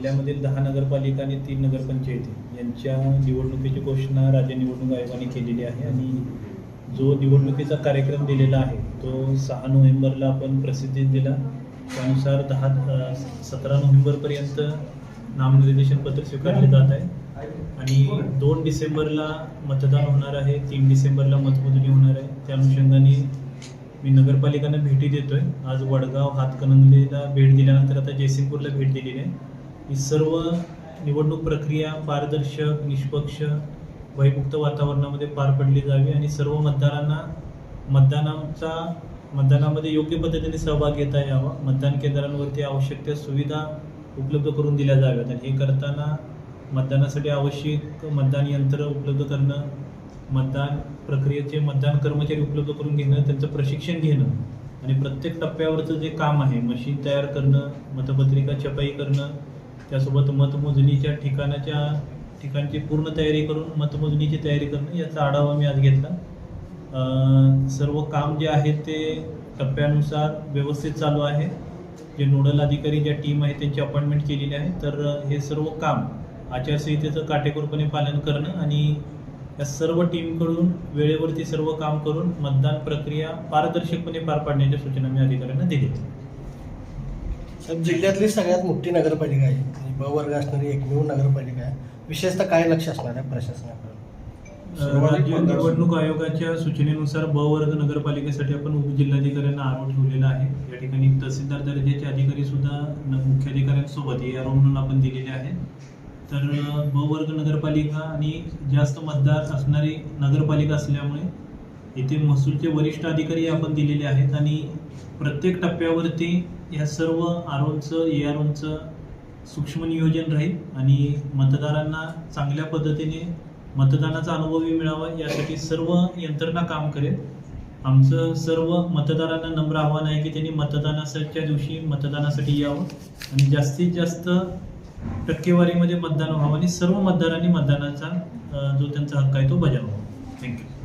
जिल्ह्यामधील दहा नगरपालिका आणि तीन नगरपंचायती यांच्या निवडणुकीची घोषणा राज्य निवडणूक आयोगाने केलेली आहे आणि जो निवडणुकीचा कार्यक्रम दिलेला आहे तो सहा नोव्हेंबरला आपण प्रसिद्धी दिला. त्यानुसार दहा सतरा नोव्हेंबरपर्यंत नामनिर्देशन पत्र स्वीकारले जात आहे. आणि दोन डिसेंबरला मतदान होणार आहे तीन डिसेंबरला मतमोजणी होणार आहे. त्या अनुषंगाने मी नगरपालिकांना भेटी देतोय. आज वडगाव हातकणंगलेला भेट दिल्यानंतर आता जयसिंगपूरला भेट दिलेली आहे. ही सर्व निवडणूक प्रक्रिया पारदर्शक निष्पक्ष भयमुक्त वातावरणामध्ये पार पडली जावी आणि सर्व मतदारांना मतदानाचा मतदानामध्ये योग्य पद्धतीने सहभाग घेता यावा. मतदान केंद्रांवरती आवश्यक त्या सुविधा उपलब्ध करून दिल्या जाव्यात आणि हे करताना मतदानासाठी आवश्यक मतदान यंत्र उपलब्ध करणं मतदान प्रक्रियेचे मतदान कर्मचारी उपलब्ध करून घेणं त्यांचं प्रशिक्षण घेणं आणि प्रत्येक टप्प्यावरचं जे काम आहे मशीन तयार करणं मतपत्रिका छपाई करणं त्यासोबत मतमोजणीच्या ठिकाणाच्या ठिकाणची पूर्ण तयारी करून मतमोजणीची तयारी करणं याचा आढावा मी आज घेतला. सर्व काम जे आहे ते टप्प्यानुसार व्यवस्थित चालू आहे. जे नोडल अधिकारी ज्या टीम आहे त्यांची अपॉइंटमेंट केलेली आहे. तर हे सर्व काम आचारसंहितेचं काटेकोरपणे पालन करणं आणि या सर्व टीमकडून वेळेवरती सर्व काम करून मतदान प्रक्रिया पारदर्शकपणे पार पाडण्याच्या सूचना मी अधिकाऱ्यांना दिल्या. साहेब जिल्ह्यातली सगळ्यात मोठी नगरपालिका आहे. म्हणजे ब वर्ग असणारी एकमेव नगरपालिका आहे. विशेषतः काय लक्ष असणार आहे प्रशासनाकडे? राज्य निवडणूक आयोगाच्या सूचनेनुसार ब वर्ग नगरपालिकेसाठी आपण उपजिल्हाधिकाऱ्यांना आरोप ठेवलेला आहे. या ठिकाणी तहसीलदार दर्जाचे अधिकारी सुद्धा मुख्याधिकाऱ्यांसोबत हे आरो म्हणून आपण दिलेले आहे. तर ब वर्ग नगरपालिका आणि जास्त मतदार असणारी नगरपालिका असल्यामुळे इथे महसूलचे वरिष्ठ अधिकारी आपण दिलेले आहेत आणि प्रत्येक टप्प्यावरती या सर्व आर ओनचं ए आर ओनचं सूक्ष्म नियोजन राहील आणि मतदारांना चांगल्या पद्धतीने मतदानाचा अनुभवही मिळावा यासाठी सर्व यंत्रणा काम करेल. आमचं सर्व मतदारांना नम्र आव्हान आहे की त्यांनी मतदानाच्या दिवशी मतदानासाठी यावं आणि जास्तीत जास्त टक्केवारीमध्ये मतदान व्हावं आणि सर्व मतदारांनी मतदानाचा जो त्यांचा हक्क आहे तो बजावावा. थँक्यू